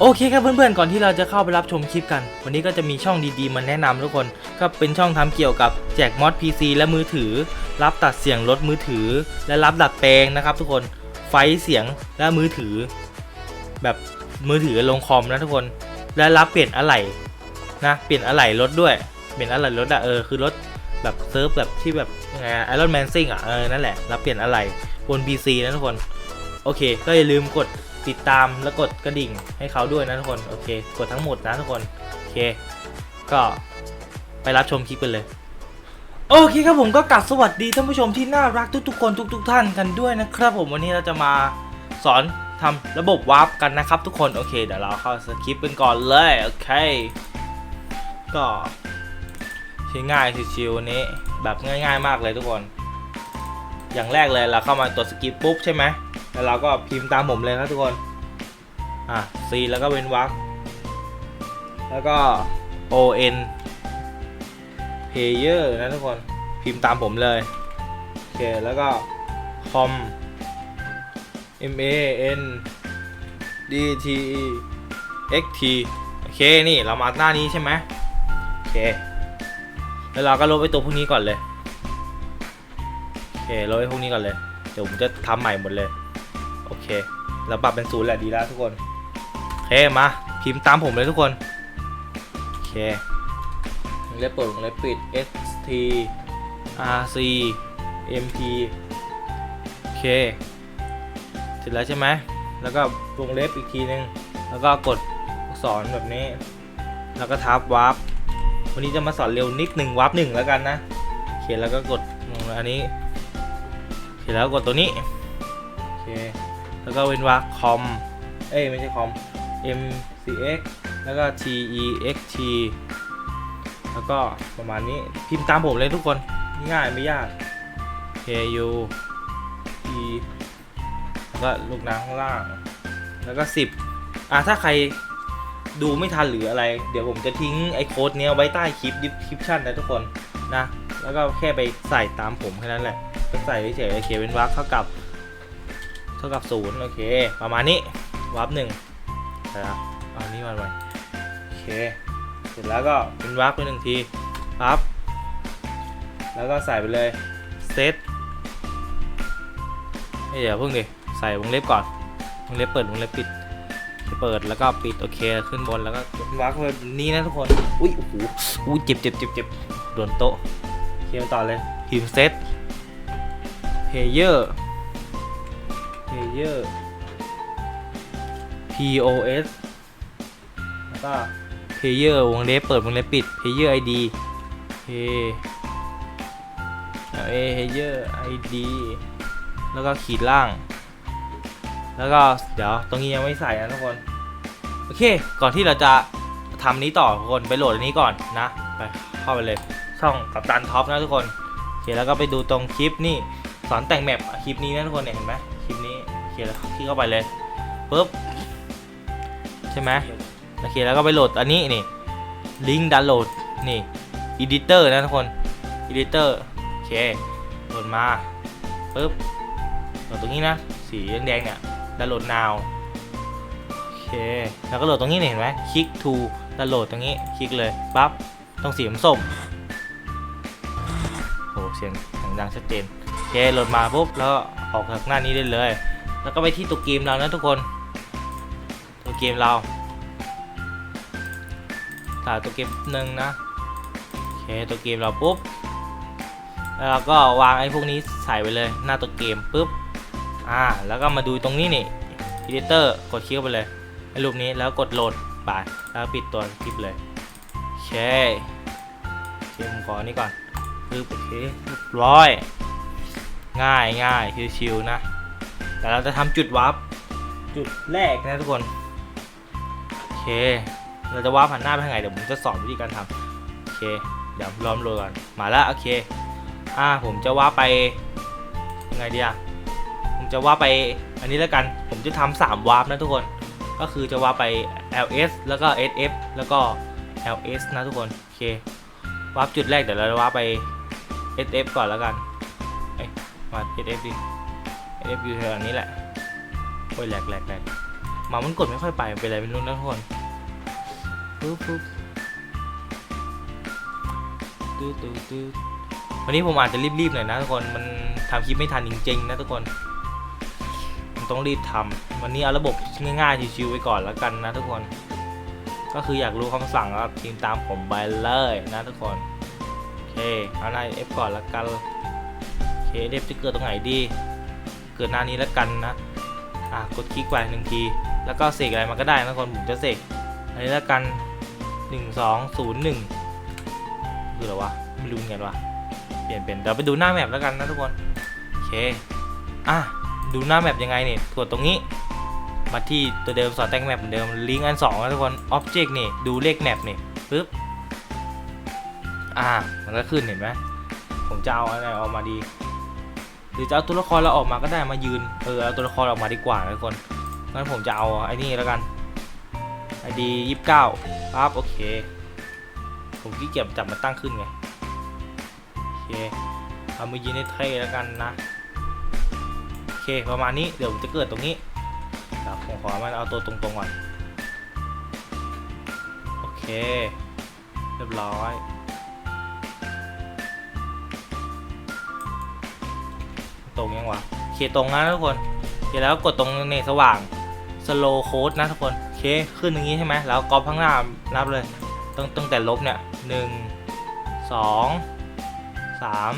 โอเคครับเพื่อนๆก่อนที่เราจะเข้าไปรับชมคลิปกัน วันนี้ก็จะมีช่องดีๆมาแนะนำทุกคน ก็เป็นช่องทำเกี่ยวกับแจกมอด PC และมือถือ รับตัดเสียงรถมือถือ และรับดัดแปลงนะครับ ทุกคนไฟเสียงและมือถือ แบบมือถือลงคอมนะทุกคน และรับเปลี่ยนอะไหล่นะเปลี่ยนอะไหล่รถด้วยเปลี่ยนอะไหล่รถอะเออคือรถแบบเซิร์ฟแบบที่แบบยังไงไอรอนแมนซิ่งอะเออนั่นแหละรับเปลี่ยนอะไหล่บน PC นะทุกคนโอเค ก็อย่าลืมกด ติดตามแล้วกดกระดิ่งให้เขาด้วยนะทุกคนโอเค กดทั้งหมดนะทุกคนโอเค ก็ไปรับชมคลิปกันเลยโอเคครับผมก็กลับสวัสดีท่านผู้ชมที่น่ารักทุกๆคนทุก ๆ ท่านกันด้วยนะครับผมวันนี้เราจะมาสอนทำระบบวาร์ปกันนะครับทุกคนโอเคเดี๋ยวเราเข้าสคริปต์กันก่อนเลยโอเค ก็ใช้ง่ายชิวๆนี้แบบง่าย ๆ มากเลยทุกคน อย่างแรกเลยเราเข้ามาตัวสกิปปุ๊บใช่ไหม แล้วเราก็พิมพ์ตามผมเลยครับทุกคน อะ C แล้วก็เว้นวรรค แล้วก็ O N player นะทุกคน พิมพ์ตามผมเลย โอเค แล้วก็ com m a n d t e x t โอเค นี่ เรามาหน้านี้ใช่ไหมโอเค แล้วเราก็ลบไปตัวพวกนี้ก่อนเลย โอเค ลบไปพวกนี้ก่อนเลย เดี๋ยวผมจะทำใหม่หมดเลย เคเราปรับเป็นศูนย์แหละดีแล้วทุกคนโอเคมาพิมพ์ตามผมเลยทุกคนโอเควงเล็บเปิดวงเล็บปิด S T R C M P โอเคเสร็จแล้วใช่ไหมแล้วก็วงเล็บอีกทีนึง แล้วก็กดอักษรแบบนี้ แล้วก็ทับวาร์ปวันนี้จะมาสอนเร็วนิดหนึ่งวาร์ปหนึ่งแล้วกันนะโอเคแล้วก็กดอันนี้โอเคแล้วกดตัวนี้โอเค แล้วก็เว้นวรรคคอม เอ้ยไม่ใช่คอม M C X แล้วก็ T E X T แล้วก็ประมาณนี้พิมพ์ตามผมเลยทุกคนง่ายไม่ยาก K U E แล้วก็ลูกน้ำข้างล่าง แล้วก็ 10 อะถ้าใครดูไม่ทันหรืออะไร เดี๋ยวผมจะทิ้งไอ้โค้ดเนี้ยไว้ใต้คลิปดิสคริปชั่นนะทุกคนนะ แล้วก็แค่ไปใส่ตามผมแค่นั้นแหละก็ใส่เฉยๆโอเคเป็นวรรคเท่ากับ เท่ากับศูนย์โอเค ประมาณนี้วาร์ปหนึ่งนะครับเอาอันนี้มาไว้โอเค เสร็จแล้วก็เป็นวาร์ปไปหนึ่งทีปั๊บแล้วก็ใส่ไปเลยเซตเฮ้ยเดี๋ยวเพิ่งดิใส่วงเล็บก่อนวงเล็บเปิดวงเล็บปิด เปิดแล้วก็ปิดโอเคขึ้นบนแล้วก็วาร์ปแบบนี้นะทุกคนอุ้ยโอ้โหอุ้ยเจ็บเจ็บเจ็บเจ็บโดนโต๊ะโอเคมต่อเลยพิมเซตเพเยอร์ player pos แล้วก็ player วงเล็บเปิดวงเล็บปิด player id p player id แล้วก็ขีดล่าง แล้วก็เดี๋ยวตรงนี้ยังไม่ใส่นะทุกคน โอเค ก่อนที่เราจะทำนี้ต่อทุกคนไปโหลดอันนี้ก่อนนะ ไปเข้าไปเลยช่องกับตันท็อปนะทุกคน โอเคแล้วก็ไปดูตรงคลิปนี่สอนแต่งแมปคลิปนี้นะทุกคนเนี่ยเห็นไหมคลิปนี้ คแล้วคลิกเข้าไปเลยปุ๊บใช่ไหมโอเคแล้วก็ไปโหลดอันนี้นี่ลิงก์ดาวน์โหลดนี่อีดิเตอร์นะทุกคนอีดิเตอร์โอเคโหลดมาปุ๊บโหลดตรงนี้นะสีแดงๆเนี่ยดาวน์โหลด now โอเคแล้วก็โหลดตรงนี้เห็นไหมคลิก to ดาวน์โหลดตรงนี้คลิกเลยปั๊บตรงสีส้มโหเสียงเสียงดังชัดเจนโอเคโหลดมาปุ๊บแล้วออกจากหน้านี้ได้เลย แล้วก็ไปที่ตัวเกมเรานะทุกคน ตัวเกมเราถ่ายตัวเกมหนึ่งนะโอเคตัวเกมเราปุ๊บแล้วเราก็วางไอ้พวกนี้ใส่ไปเลยหน้าตัวเกมปุ๊บอ่าแล้วก็มาดูตรงนี้นี่ Editor กดคลิกไปเลยไอ้รูปนี้แล้วกดโหลดไปแล้วปิดตัวคลิปเลยโอเคเคผมขออันนี้ก่อนปึ๊บโอเคเรียบร้อยง่ายง่ายชิวๆนะ แต่เราจะทำจุดวาร์ปจุดแรกนะทุกคน โอเค เราจะวาร์ปผ่านหน้าไปทางไหนเดี๋ยวผมจะสอนวิธีการทำโอเค เดี๋ยวล้อมโรยก่อน มาแล้วโอเค อ่าผมจะวาร์ปไปยังไงดีอะผมจะวาร์ปไปอันนี้แล้วกัน ผมจะทำสามวาร์ปนะทุกคน ก็คือจะวาร์ปไป ls แล้วก็ sf แล้วก็ ls นะทุกคน โอเควาร์ปจุดแรกเดี๋ยวเราจะวาร์ปไป sf ก่อนแล้วกันมา SF ดิ SF อยู่แถวนี้แหละ โอ้ยแหลกแหลกแหลกหมามันกดไม่ค่อยไป เป็นอะไรไม่รู้นะทุกคนปึ๊บปึ๊บตืดตืดตืดวันนี้ผมอาจจะรีบๆหน่อยนะทุกคน มันทำคลิปไม่ทันจริงๆนะทุกคนมันต้องรีบทำวันนี้เอาระบบง่ายๆชิวๆไว้ก่อนแล้วกันนะทุกคน ก็คืออยากรู้คำสั่งครับพิมตามผมไปเลยนะทุกคน โอเค เอาหน้า F ก่อนแล้วกัน โอเค F จะเกิดตรงไหนดี เกิดหน้านี้แล้วกันนะอะกดคลิกไปหนึ่งที แล้วก็เสกอะไรมาก็ได้นะทุกคนผมจะเสกอันนี้แล้วกันหนึ่งสองศูนย์หนึ่งคืออะไรวะไม่รู้เหมือนกันวะเปลี่ยนเป็นเดี๋ยวไปดูหน้าแมปแล้วกันนะทุกคนโอเคอะดูหน้าแมปยังไงเนี่ยกดตรงนี้ มาที่ตัวเดิมสอดแต่งแมปเหมือนเดิมลิงก์อันสองนะทุกคนอ็อบเจกต์นี่ดูเลขแมปนี่ปึ๊บอ่ามันก็ขึ้นเห็นไหมผมจะเอาอะไรออกมาดี รือจะเอาตัวละครเราออกมาก็ได้มายืน เออเอาตัวละครออกมาดีกว่าทุกคนงั้นผมจะเอาไอ้นี่แล้วกันไอดียี่สิบเก้าปั๊บโอเค ผมขี้เกียจจับมาตั้งขึ้นไงโอเคเอามายืนในเท่แล้วกันนะโอเคประมาณนี้เดี๋ยวผมจะเกิดตรงนี้ผมขอมันเอาตัวตรงๆก่อนโอเค เรียบร้อย ตรงยังวะโอเคตรงนะทุกคนโอเคแล้วกดตรงเนสว่าง slow code นะทุกคนโอเคขึ้นอย่างนี้ใช่ไหมแล้วกรอบข้างหน้านับเลยตั้งตั้งแต่ลบเนี่ยหนึ่งสองสาม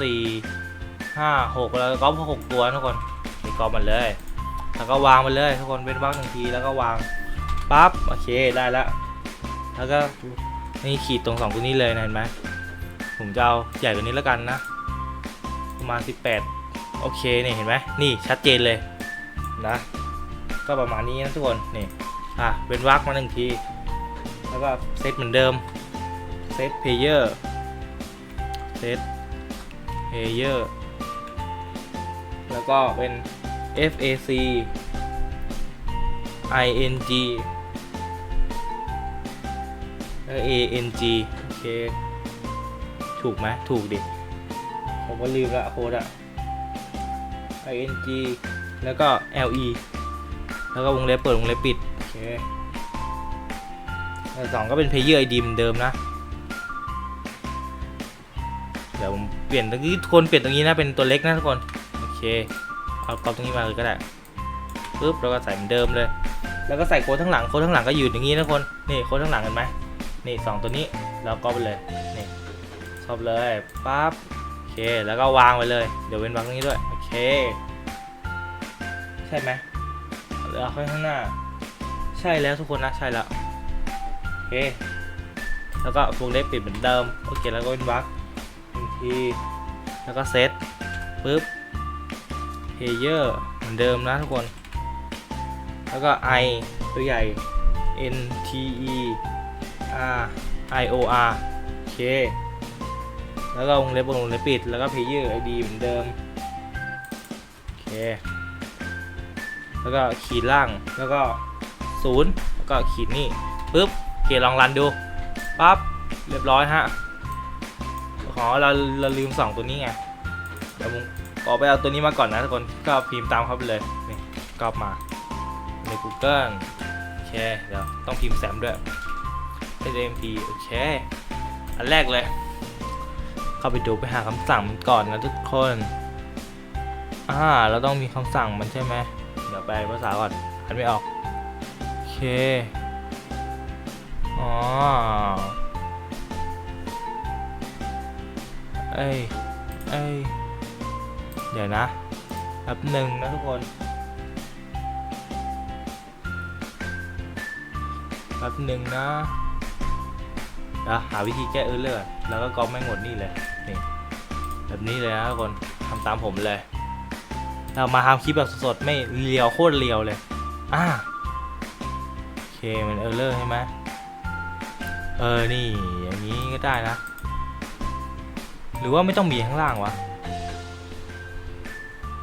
สี่ห้าหกแล้วก็หกตัวนะทุกคนนี่กรอบมันเลย แล้วก็วางไปเลยทุกคนเป็นวรรคหนึ่งทีแล้วก็วางปั๊บโอเคได้แล้วแล้วก็นี่ขีดตรงสองตัวนี้เลยนะเห็นไหมผมจะเอาใหญ่กว่านี้แล้วกันนะ ประมาณ 18 โอเคเนี่ยเห็นไหมนี่ชัดเจนเลยนะ ก็ประมาณนี้นะทุกคนนี่อะเป็นวรรคมาหนึ่งที แล้วก็เซตเหมือนเดิมเซตเพลเยอร์เซตเพลเยอร์แล้วก็เป็น FAC ING แล้ว ANG โอเค ถูกไหมถูกดิ ผมก็ลืมละโค้ดอะ ing แล้วก็ le แล้วก็วงเล็บเปิดวงเล็บปิด โอเคสองก็เป็น player id เหมือนเดิมนะ เดี๋ยวผมเปลี่ยนตรงนี้ทุกคนเปลี่ยนตรงนี้นะ เป็นตัวเล็กนะทุกคน โอเค เอากรอบตรงนี้มาเลยก็ได้ปึ๊บแล้วก็ใส่เหมือนเดิมเลย แล้วก็ใส่โค้ดทั้งหลัง โค้ดทั้งหลังก็อยู่อย่างนี้นะทุกคน นี่โค้ดทั้งหลังเห็นไหมนี่สองตัวนี้แล้วก็ไปเลย นี่ชอบเลยปั๊บ เค แล้วก็วางไปเลย เดี๋ยวเว้นวรรคตรงนี้ด้วย โอเค ใช่ไหมแล้วค่อยข้างหน้า ใช่แล้วทุกคนนะ ใช่แล้ว โอเค แล้วก็วงเล็บปิดเหมือนเดิม โอเค แล้วก็เว้นวรรคหนึ่งที แล้วก็เซตปึ๊บเพเยอร์เหมือนเดิมนะทุกคน แล้วก็ i ตัวใหญ่ n t e r i o r โอเค แล้วก็วงเล็บวงเล็บปิด แล้วก็ player id เหมือนเดิม โอเค แล้วก็ขีดล่าง แล้วก็ศูนย์แล้วก็ขีดนี่ปึ๊บโอเคลองรันดู ปั๊บ เรียบร้อยฮะ ขอเราเราลืมสองตัวนี้ไง เดี๋ยวผมขอไปเอาตัวนี้มาก่อนนะทุกคน ก็พิมพ์ตามเขาไปเลย นี่ก็มาใน Google โอเค เดี๋ยวต้องพิมพ์แซมด้วย SMP โอเค อันแรกเลย เข้าไปดูไปหาคำสั่งมันก่อนนะทุกคนอ่าเราต้องมีคำสั่งมันใช่ไหมเดี๋ยวไปภาษาก่อนอ่านไม่ออกโอเคอ๋อเอ้ยเอ้ยเดี๋ยวนะแป๊บหนึ่งนะทุกคนแป๊บหนึ่งนะ เดี๋ยวหาวิธีแก้เออร์เลอร์แล้วก็ก๊อปแม่หมดนี่เลยนี่แบบนี้เลยนะทุกคนทำตามผมเลย เรามาทำคลิปแบบสดๆไม่เลียวโคตรเลียวเลยอ่าโอเคมันเออร์เลอร์ใช่ไหมเออนี่อย่างนี้ก็ได้นะ หรือว่าไม่ต้องมีข้างล่างวะ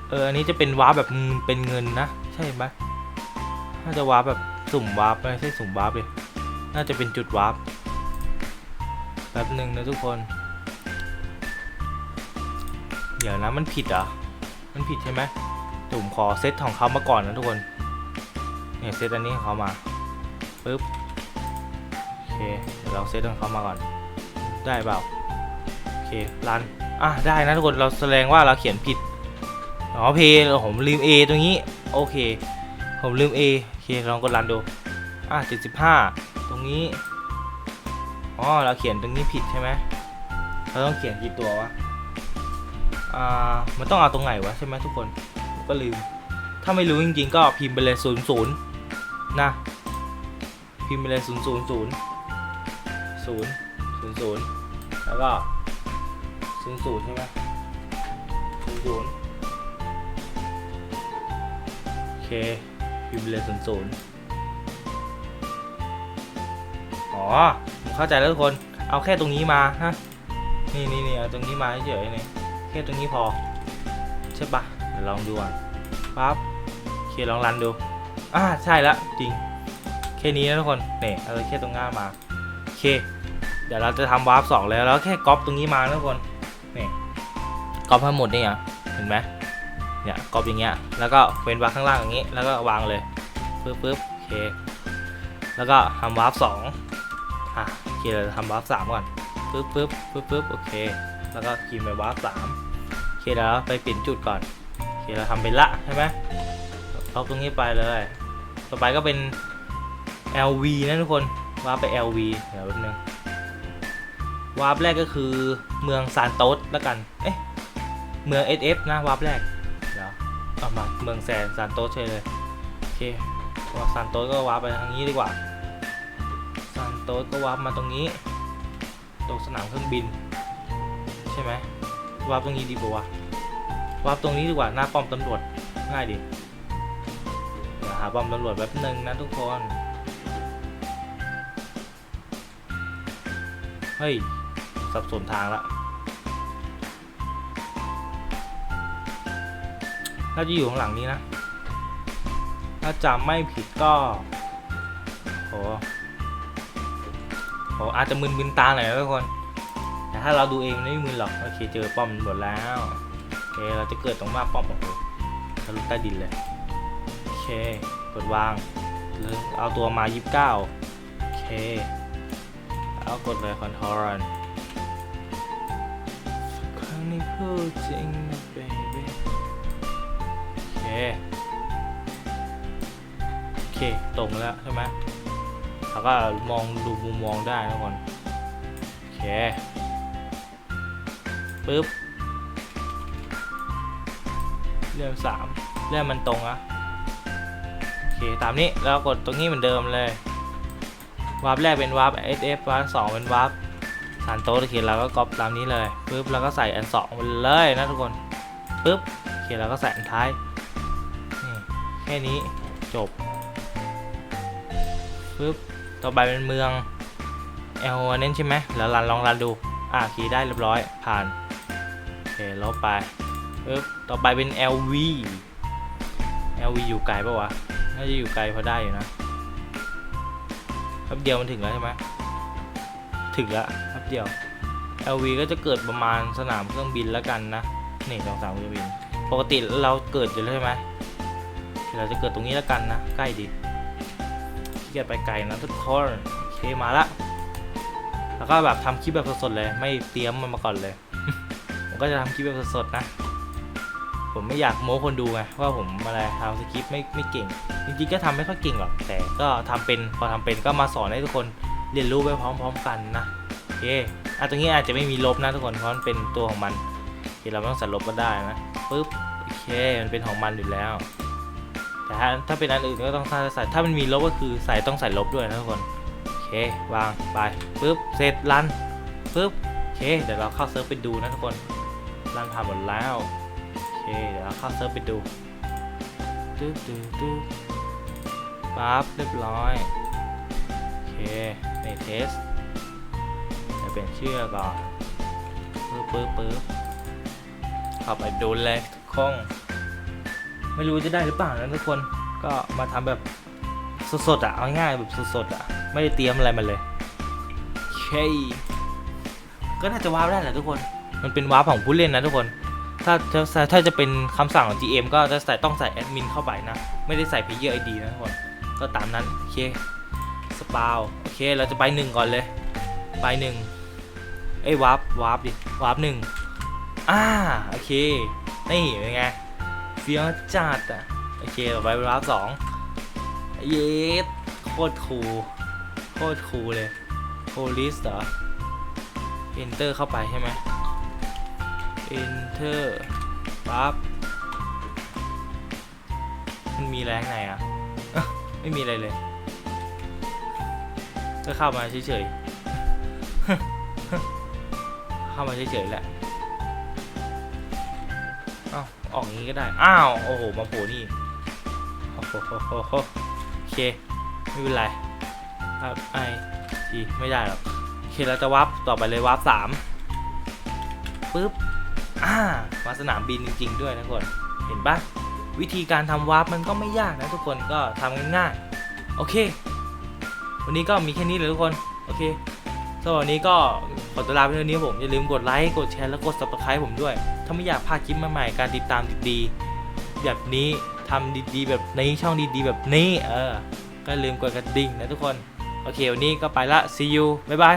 เอออันนี้จะเป็นวาร์ปแบบเป็นเงินนะใช่ไหมน่าจะวาร์ปแบบสุ่มวาร์ปไม่ใช่สุ่มวาร์ปเลยน่าจะเป็นจุดวาร์ป แป๊บหนึ่งนะทุกคน เดี๋ยวนะมันผิดเหรอ มันผิดใช่ไหมผมขอเซตของเขามาก่อนนะทุกคน เนี่ยเซตอันนี้ของเขามาปึ๊บโอเคเดี๋ยวเราเซตของเขามาก่อน ได้เปล่าโอเครันอะได้นะทุกคนเราแสดงว่าเราเขียนผิดอ๋อเพผมลืม A ตรงนี้โอเค ผมลืม A โอเคลองกดรันดูอะ75 ตรงนี้ อ๋อเราเขียนตรงนี้ผิดใช่ไหมเราต้องเขียนกี่ตัววะอ่ามันต้องเอาตรงไหนวะใช่ไหมทุกคนก็ลืม ถ้าไม่รู้จริงๆ ก็พิมพ์ไปเลย00นนะพิมพ์ไปเลย0 0 0 0 0 0 0แล้วก็00ใช่ไหม00โอเคพิมพ์ไปเลย00อ๋อ เข้าใจแล้วทุกคนเอาแค่ตรงนี้มาฮะนี่นี่นี่เอาตรงนี้มาเฉยๆนี่แค่ตรงนี้พอ ใช่ปะเดี๋ยวลองดูก่อนปั๊บเคลองรันดูอ่าใช่ละจริงแค่นี้นะทุกคนเนี่ยเอาแค่ตรงหน้ามาโอเค เดี๋ยวเราจะทำวาร์ปสองแล้วแล้วแค่ก๊อปตรงนี้มาทุกคนเนี่ก๊อปทั้งหมดนี่อะเห็นไหมเนี่ยก๊อปอย่างเงี้ย แล้วก็เว้นวาร์ปข้างล่างอย่างงี้ แล้วก็วางเลยปึ๊บปึ๊บโอเค แล้วก็ทำวาร์ปสอง อะโอเคเราจะทำวาร์ปสามก่อนปึ๊บปึ๊บปึ๊บปึ๊บโอเค แล้วก็คีย์ไปวาร์ปสามโอเคแล้วไปเปลี่ยนจุดก่อนโอเคเราทำเป็นละใช่ไหมเอาตรงนี้ไปเลย ต่อไปก็เป็น LV นะทุกคนวาร์ปไป LV เดี๋ยวแป๊บนึงวาร์ปแรกก็คือเมืองซานโตสแล้วกันเอ๊ะเมือง SF นะวาร์ปแรกเดี๋ยวเอามาเมืองแซนซานโตสเลยโอเคว่าซานโตสก็วาร์ปไปทางนี้ดีกว่า โตสก็วาร์ปมาตรงนี้ตรงสนามเครื่องบิน ใช่ไหมวาร์ปตรงนี้ดีกว่าวาร์ปตรงนี้ดีกว่าหน้าป้อมตำรวจง่ายดีเดี๋ยวหาป้อมตำรวจแป๊บหนึ่งนะทุกคน เฮ้ย สับสนทางละน่าจะอยู่ข้างหลังนี้นะ ถ้าจำไม่ผิดก็โอ้ หโหอาจจะมึนๆตาหน่อยนะทุกคน แต่ถ้าเราดูเองไม่มึนหรอก โอเค เจอป้อมตำรวจแล้ว โอเค เราจะเกิดตรงหน้าป้อมโอ้โหทะลุใต้ดินเลย โอเค กดวางแล้วเอาตัวมา 29 โอเค เอากดเลยคอนโทรลครั้งนี้พูดจริงนะ baby โอเค โอเค ตรงแล้วใช่ไหม เขาก็มองดูมุมมองได้ทุกคนโอเคปึ๊บเลื่อนสามเลื่อนมันตรงอะโอเคตามนี้แล้วกดตรงนี้เหมือนเดิมเลยวาร์ปแรกเป็นวาร์ป SF วาร์ปสองเป็นวาร์ปสานโต๊ะโอเคเราก็ก๊อปตามนี้เลยปึ๊บแล้วก็ใส่อันสองเลยนะทุกคนปึ๊บโอเคเราก็ใส่อันท้ายนี่แค่นี้จบปึ๊บ ต่อไปเป็นเมือง L อันนั้นใช่ไหมแล้วรันลองรันดู อะโอเคได้เรียบร้อยผ่าน โอเคลบไปปึ๊บต่อไปเป็น LV LV อยู่ไกลปะวะ น่าจะอยู่ไกลพอได้อยู่นะแป๊บเดียวมันถึงแล้วใช่ไหมถึงแล้วแป๊บเดียว LV ก็จะเกิดประมาณสนามเครื่องบินแล้วกันนะ นี่สองสามเครื่องบิน ปกติเราเกิดอยู่แล้วใช่ไหมเราจะเกิดตรงนี้แล้วกันนะ ใกล้ดี ยจไปไกลนะทุกคนโอเคมาละ แล้วก็แบบทำคลิปแบบสดๆเลย ไม่เตรียมมันมาก่อนเลย ผมก็จะทำคลิปแบบสดๆนะ ผมไม่อยากโม้คนดูไงว่าผมอะไรทำสคริปต์ไม่ไม่เก่ง จริงๆก็ทำไม่ค่อยเก่งหรอก แต่ก็ทำเป็นพอทำเป็นก็มาสอนให้ทุกคนเรียนรู้ไปพร้อม ๆ กันนะโอเคอะตรงนี้อาจจะไม่มีลบนะทุกคนเพราะมันเป็นตัวของมันโอเคเราไม่ต้องใส่ลบก็ได้นะปึ๊บโอเคมันเป็นของมันอยู่แล้ว แต่ถ้าถ้าเป็นอันอื่นก็ต้องใส่ถ้ามันมีลบก็คือใส่ต้องใส่ลบด้วยนะทุกคนโอเควางไปปึ๊บเสร็จรันปึ๊บโอเคเดี๋ยวเราเข้าเซิร์ฟไปดูนะทุกคนรันผ่านหมดแล้วโอเคเดี๋ยวเราเข้าเซิร์ฟไปดูตึ๊ดตึ๊ดตึ๊ดปั๊บเรียบร้อยโอเคในเทสจะเป็นเชื่อก่อนปึ๊บปึ๊บปึ๊บเข้าไปดูเลยทุกคง ไม่รู้จะได้หรือเปล่านะทุกคนก็มาทำแบบสดๆอะเอาง่ายๆแบบสดๆอะ ไม่ได้เตรียมอะไรมาเลยโอเคก็น่าจะวาร์ปได้แหละทุกคน มันเป็นวาร์ปของผู้เล่นนะทุกคน ถ้าถ้าถ้าจะเป็นคำสั่งของ GM ก็จะใส่ต้องใส่แอดมินเข้าไปนะ ไม่ได้ใส่ Player ID นะทุกคนโอก็ตามนั้น โอเค สปาวโอเค เราจะไปหนึ่งก่อนเลย ไปหนึ่งเอ้ยวาร์ปวาร์ปดิวาร์ปหนึ่งอ่าโอเค นี่เป็นไงเฟี้ยวจัดอะ โอเคต่อไปเป็นวาร์ปสองเยสโคตรคูลโคตรคูลเลยโพลิสเหรอ enter เข้าไปใช่ไหม enter ปั๊บมันมีแรงไหนอะ ไม่มีอะไรเลย ก็เข้ามาเฉยๆ เข้ามาเฉยๆแหละ ออกอย่างนี้ก็ได้ อ้าว โอ้โห มาโผล่นี่ โอ้โหโอเค ไม่เป็นไรครับไอทีไม่ได้หรอก โอเค เราจะวับต่อไปเลยวับสามปึ๊บ อ่ามาสนามบินจริง ๆ ด้วยนะทุกคน เห็นปะวิธีการทำวาร์ปมันก็ไม่ยากนะทุกคนก็ทำง่ายๆโอเค วันนี้ก็มีแค่นี้เลยทุกคน โอเคสำหรับวันนี้ก็ ขอตัวลาไปเท่านี้ผมอย่าลืมกดไลค์กดแชร์และกด subscribe ผมด้วย ถ้าไม่อยากพลาดคลิปใหม่ๆการติดตามดีๆแบบนี้ทำดีๆ แบบนี้ช่องดีๆ แบบนี้เออก็ลืมกดกระดิ่งนะทุกคน โอเค วันนี้ก็ไปละ see you บ๊ายบาย